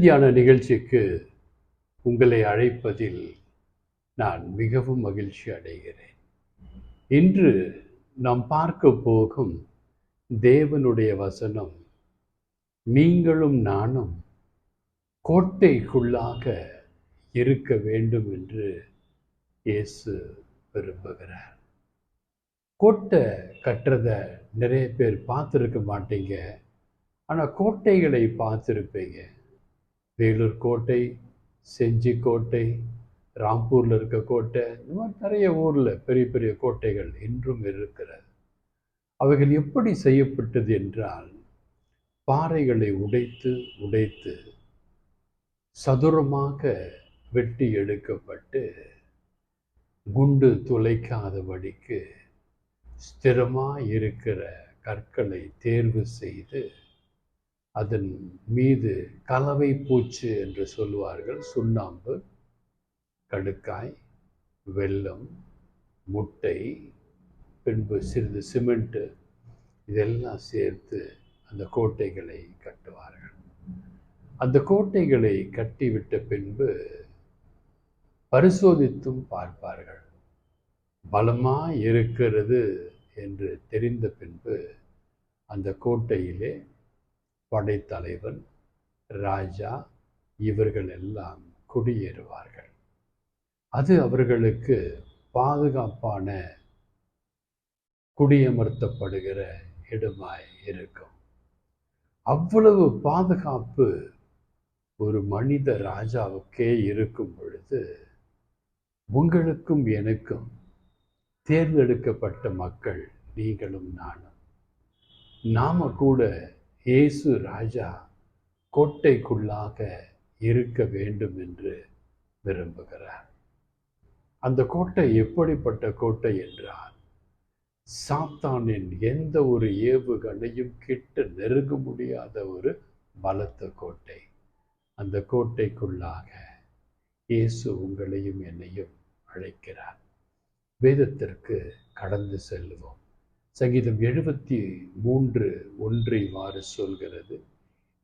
தியான நிகழ்ச்சிக்கு உங்களை அழைப்பதில் நான் மிகவும் மகிழ்ச்சி அடைகிறேன். இன்று நாம் பார்க்க போகும் தேவனுடைய வசனம் நீங்களும் நானும் கோட்டைக்குள்ளாக இருக்க வேண்டும் என்று இயேசு விரும்புகிறார். கோட்டை கட்டுறதை நிறைய பேர் பார்த்துருக்க மாட்டீங்க. ஆனால் கோட்டைகளை பார்த்துருப்பீங்க. வேலூர் கோட்டை செஞ்சி கோட்டை ராம்பூரில் இருக்க கோட்டை இந்த மாதிரி நிறைய ஊரில் பெரிய பெரிய கோட்டைகள் இன்றும் இருக்கிறது. அவைகள் எப்படி செய்யப்பட்டது என்றால் பாறைகளை உடைத்து உடைத்து சதுரமாக வெட்டி எடுக்கப்பட்டு குண்டு துளைக்காதபடிக்கு ஸ்திரமாக இருக்கிற கற்களை தேர்வு செய்து அதன் மீது கலவை பூச்சு என்று சொல்லுவார்கள். சுண்ணாம்பு கடுக்காய் வெல்லம் முட்டை பின்பு சிறிது சிமெண்ட்டு இதெல்லாம் சேர்த்து அந்த கோட்டைகளை கட்டுவார்கள். அந்த கோட்டைகளை கட்டிவிட்ட பின்பு பரிசோதித்தும் பார்ப்பார்கள். பலமாக இருக்கிறது என்று தெரிந்த பின்பு அந்த கோட்டையிலே படைத்தலைவன் ராஜா இவர்கள் எல்லாம் குடியேறுவார்கள். அது அவர்களுக்கு பாதுகாப்பான குடியமர்த்தப்படுகிற இடமாய் இருக்கும். அவ்வளவு பாதுகாப்பு ஒரு மனித ராஜாவுக்கே இருக்கும் பொழுது உங்களுக்கும் எனக்கும் தேர்ந்தெடுக்கப்பட்ட மக்கள் நீங்களும் நானும். நாம கூட இயேசு ராஜா கோட்டைக்குள்ளாக இருக்க வேண்டும் என்று விரும்புகிறார். அந்த கோட்டை எப்படிப்பட்ட கோட்டை என்றால் சாத்தானின் எந்த ஒரு ஏவுகணையும் கிட்ட நெருங்க முடியாத ஒரு பலத்த கோட்டை. அந்த கோட்டைக்குள்ளாக இயேசு உங்களையும் என்னையும் அழைக்கிறார். வேதத்திற்கு கடந்து செல்லுவோம். சங்கீதம் எழுபத்தி மூன்று ஒன்று இவ்வாறு சொல்கிறது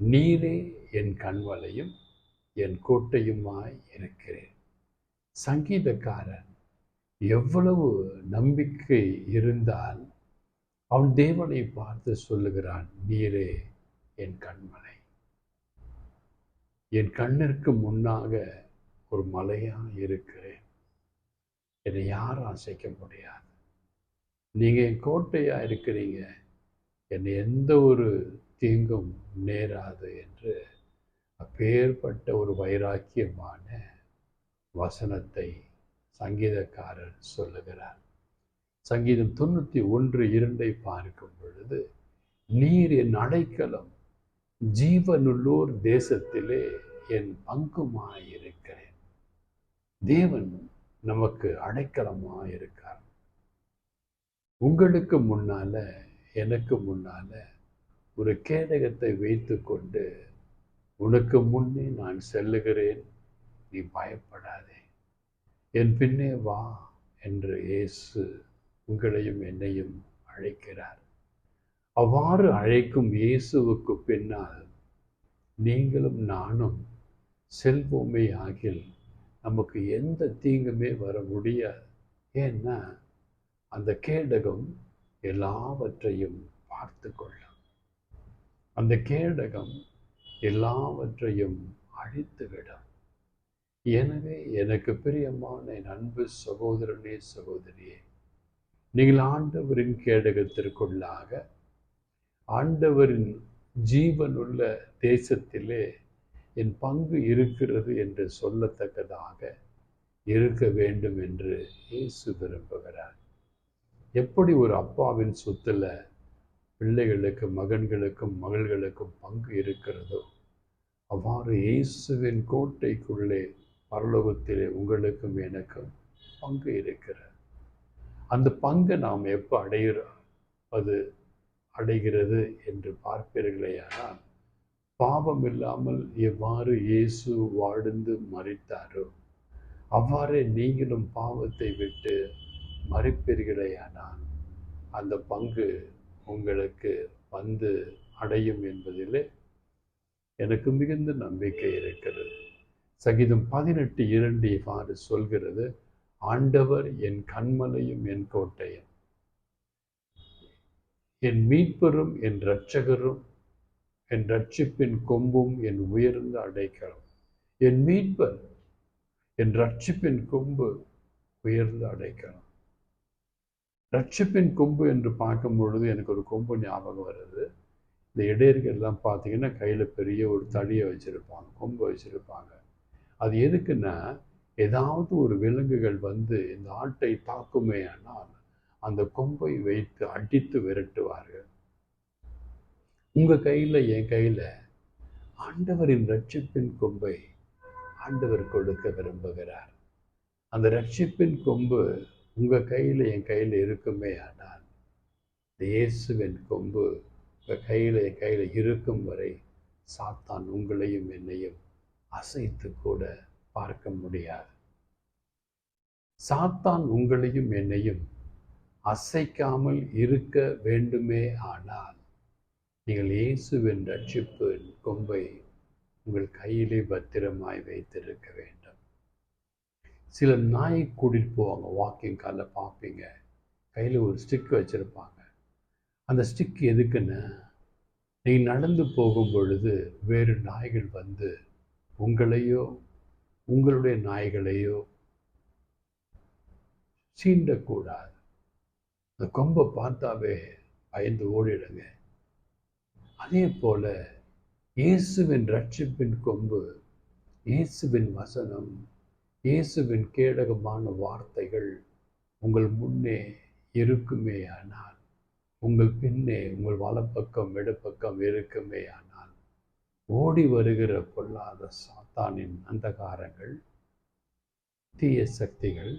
நீரே என் கண்வலையும் என் கோட்டையுமாய் இருக்கிறேன். சங்கீதக்காரன் எவ்வளவு நம்பிக்கை இருந்தால் அவன் தேவனை பார்த்து சொல்லுகிறான் நீரே என் கண்மலை. என் கண்ணிற்கு முன்னாக ஒரு மலையாக இருக்கிறேன். என்னை யாரும் அசைக்க முடியாது. நீங்கள் என் கோட்டையாக இருக்கிறீங்க. என்னை எந்த ஒரு தீங்கும் நேராது என்று அப்பேற்பட்ட ஒரு வைராக்கியமான வசனத்தை சங்கீதக்காரர் சொல்லுகிறார். சங்கீதம் தொண்ணூற்றி ஒன்று இரண்டை பார்க்கும் பொழுது நீர் என் அடைக்கலம் ஜீவனுள்ளோர் தேசத்திலே என் பங்குமாயிருக்கிறேன். தேவன் நமக்கு அடைக்கலமாக இருக்கார் உங்களுக்கு முன்னால எனக்கு முன்னால ஒரு கேடகத்தை வைத்து கொண்டு உனக்கு முன்னே நான் செல்லுகிறேன். நீ பயப்படாதே. என் பின்னே வா என்று இயேசு உங்களையும் என்னையும் அழைக்கிறார். அவ்வாறு அழைக்கும் இயேசுவுக்கு பின்னால் நீங்களும் நானும் செல்வோமே ஆகில் நமக்கு எந்த தீங்குமே வர முடியாது. ஏன்னா அந்த கேடகம் எல்லாவற்றையும் பார்த்து கொள்ளும் அந்த கேடகம் எல்லாவற்றையும் அழித்துவிடும். எனவே எனக்கு பிரியமான என் அன்பு சகோதரனே சகோதரியே நீங்கள் ஆண்டவரின் கேடகத்திற்குள்ளாக ஆண்டவரின் ஜீவனுள்ள தேசத்திலே என் பங்கு இருக்கிறது என்று சொல்லத்தக்கதாக இருக்க வேண்டும் என்று இயேசு விரும்புகிறார். எப்படி ஒரு அப்பாவின் சொத்துல பிள்ளைகளுக்கும் மகன்களுக்கும் மகள்களுக்கும் பங்கு இருக்கிறதோ அவ்வாறு இயேசுவின் கோட்டைக்குள்ளே பரலோகத்திலே உங்களுக்கும் எனக்கும் பங்கு இருக்கிறது. அந்த பங்கை நாம் எப்போ அடைகிறோம் அது அடைகிறது என்று பார்ப்பீர்களேயானால் பாவம் இல்லாமல் எவ்வாறு இயேசு வாழ்ந்து மறித்தாரோ அவ்வாறே நீங்களும் பாவத்தை விட்டு மறுப்பீர்களேயானால் அந்த பங்கு உங்களுக்கு வந்து அடையும் என்பதிலே எனக்கு மிகுந்த நம்பிக்கை இருக்கிறது. சகிதம் பதினெட்டு இரண்டு இவ்வாறு சொல்கிறது ஆண்டவர் என் கண்மலையும் என் கோட்டையும் என் மீட்பெரும் என் இரட்சகரும் என் ரட்சிப்பின் கொம்பும் என் உயர்ந்த அடைக்கலம் என் மீட்பர் என் ரட்சிப்பின் கொம்பு உயர்ந்த அடைக்கலம். ரட்சிப்பின் கொம்பு என்று பார்க்கும் பொழுது எனக்கு ஒரு கொம்பு ஞாபகம் வருது. இந்த இடையர்கள்லாம் பார்த்தீங்கன்னா கையில் பெரிய ஒரு தடியை வச்சுருப்பாங்க கொம்பு வச்சுருப்பாங்க. அது எதுக்குன்னா ஏதாவது ஒரு விலங்குகள் வந்து இந்த ஆட்டை தாக்குமே ஆனால் அந்த கொம்பை வைத்து அடித்து விரட்டுவார்கள். உங்கள் கையில் என் கையில் ஆண்டவரின் ரட்சிப்பின் கொம்பை ஆண்டவர் கொடுக்க விரும்புகிறார். அந்த ரட்சிப்பின் கொம்பு உங்கள் கையில் என் கையில் இருக்குமே ஆனால் இந்த இயேசுவின் கொம்பு உங்கள் கையில் என் கையில் இருக்கும் வரை சாத்தான் உங்களையும் என்னையும் அசைத்து கூட பார்க்க முடியாது. சாத்தான் உங்களையும் என்னையும் அசைக்காமல் இருக்க வேண்டுமே ஆனால் நீங்கள் இயேசுவின் ரட்சிப்பு கொம்பை உங்கள் கையிலே பத்திரமாய் வைத்திருக்க வேண்டும். சில நாயை கூட்டிகிட்டு போவாங்க வாக்கிங் காலில் பார்ப்பீங்க. கையில் ஒரு ஸ்டிக் வச்சுருப்பாங்க. அந்த ஸ்டிக் எதுக்குன்னு நீங்கள் நடந்து போகும் பொழுது வேறு நாய்கள் வந்து உங்களையோ உங்களுடைய நாய்களையோ சீண்டக்கூடாது. அந்த கொம்பை பார்த்தாவே பயந்து ஓடிடுங்க. அதே போல் இயேசுவின் ரட்சிப்பின் கொம்பு இயேசுவின் வசனம் இயேசுவின் கேடகமான வார்த்தைகள் உங்கள் முன்னே இருக்குமே ஆனால் உங்கள் பின்னே உங்கள் வலப்பக்கம் இடப்பக்கம் இருக்குமே ஆனால் ஓடி வருகிற பொல்லாத சாத்தானின் அந்தகாரங்கள் தீய சக்திகள்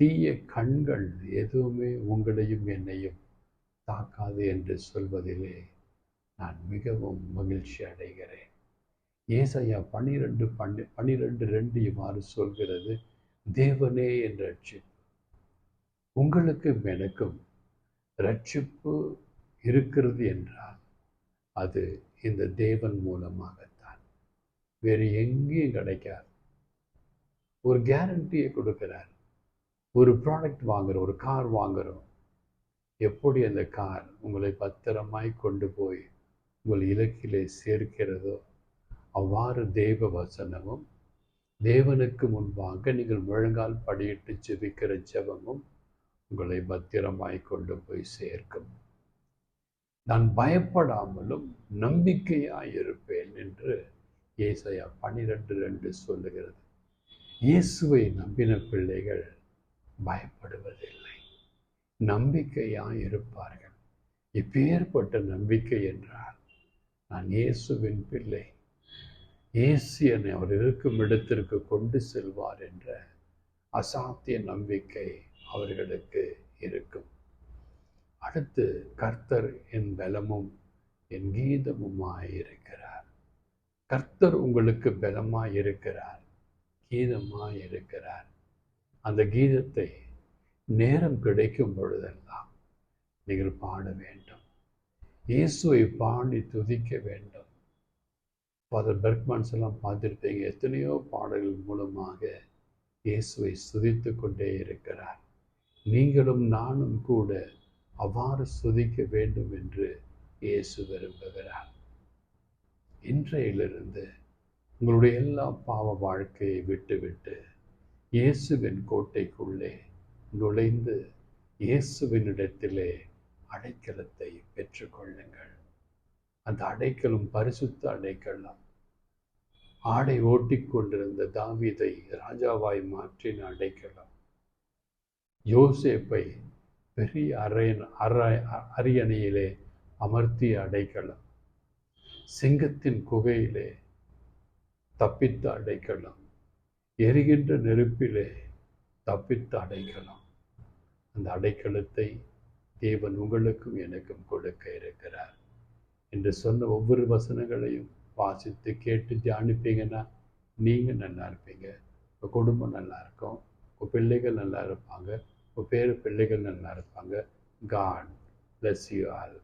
தீய கண்கள் எதுவுமே உங்களையும் என்னையும் தாக்காது என்று சொல்வதிலே நான் மிகவும் மகிழ்ச்சி அடைகிறேன். ஏசையா பனிரெண்டு பன்னி பனிரெண்டு ரெண்டு இவ்வாறு சொல்கிறது தேவனே என் ரட்சிப்பு உங்களுக்கும் எனக்கும் ரட்சிப்பு இருக்கிறது என்றால் அது இந்த தேவன் மூலமாகத்தான். வேறு எங்கேயும் கிடைக்காது. ஒரு கேரண்டியை கொடுக்கிறார். ஒரு ப்ராடக்ட் வாங்குகிறோம் ஒரு கார் வாங்குகிறோம் எப்படி அந்த கார் உங்களை பத்திரமாய் கொண்டு போய் உங்கள் இலக்கிலே சேர்க்கிறதோ அவ்வாறு தேவ வசனமும் தேவனுக்கு முன்பாக நீங்கள் முழங்கால் படியிட்டு ஜெபிக்கிற ஜெபமும் உங்களை பத்திரமாய் கொண்டு போய் சேர்க்கும். நான் பயப்படாமலும் நம்பிக்கையாய் இருப்பேன் என்று ஏசையா பனிரெண்டு ரெண்டு சொல்லுகிறது. இயேசுவை நம்பின பிள்ளைகள் பயப்படுவதில்லை. நம்பிக்கையாய் இருப்பார்கள். இப்பேற்பட்ட நம்பிக்கை என்றால் நான் இயேசுவின் பிள்ளை. இயேசு என்னை அவர் இருக்கும் இடத்திற்கு கொண்டு செல்வார் என்ற அசாத்திய நம்பிக்கை அவர்களுக்கு இருக்கும். அடுத்து கர்த்தர் என் பலமும் என் கீதமுமாய் இருக்கிறார். கர்த்தர் உங்களுக்கு பலமாய் இருக்கிறார் கீதமாய் இருக்கிறார். அந்த கீதத்தை நேரம் கிடைக்கும் பொழுதெல்லாம் நீங்கள் பாட வேண்டும். இயேசுவை பாடி துதிக்க வேண்டும். ஃபாதர் பெர்க்மான்ஸ் எல்லாம் பார்த்துருப்பீங்க. எத்தனையோ பாடல்கள் மூலமாக இயேசுவை சுதித்து கொண்டே இருக்கிறார். நீங்களும் நானும் கூட அவ்வாறு சுதிக்க வேண்டும் என்று இயேசு விரும்புகிறார். இன்றையிலிருந்து உங்களுடைய எல்லா பாவ வாழ்க்கையை விட்டுவிட்டு இயேசுவின் கோட்டைக்குள்ளே நுழைந்து இயேசுவினிடத்திலே அடைக்கலத்தை பெற்றுக்கொள்ளுங்கள். அந்த அடைக்கலம் பரிசுத்த அடைக்கலாம் ஆடை ஓட்டிக்கொண்டிருந்த தாவிதை ராஜாவாய் மாற்றின அடைக்கலாம். யோசேப்பை பெரிய அரையன் அரை அரியணையிலே அமர்த்திய அடைக்கலாம். சிங்கத்தின் குகையிலே தப்பித்த அடைக்கலாம். எரிகின்ற நெருப்பிலே தப்பித்து அடைக்கலாம். அந்த அடைக்கலத்தை தேவன் உங்களுக்கும் எனக்கும் கொடுக்க இருக்கிறார். என்று சொன்ன ஒவ்வொரு வசனங்களையும் வாசித்து கேட்டு தியானிப்பீங்கன்னா நீங்கள் நல்லா இருப்பீங்க. உங்கள் குடும்பம் நல்லா இருக்கும். உங்கள் பிள்ளைகள் நல்லா இருப்பாங்க. உங்கள் பேர் பிள்ளைகள் நல்லா இருப்பாங்க. God bless you all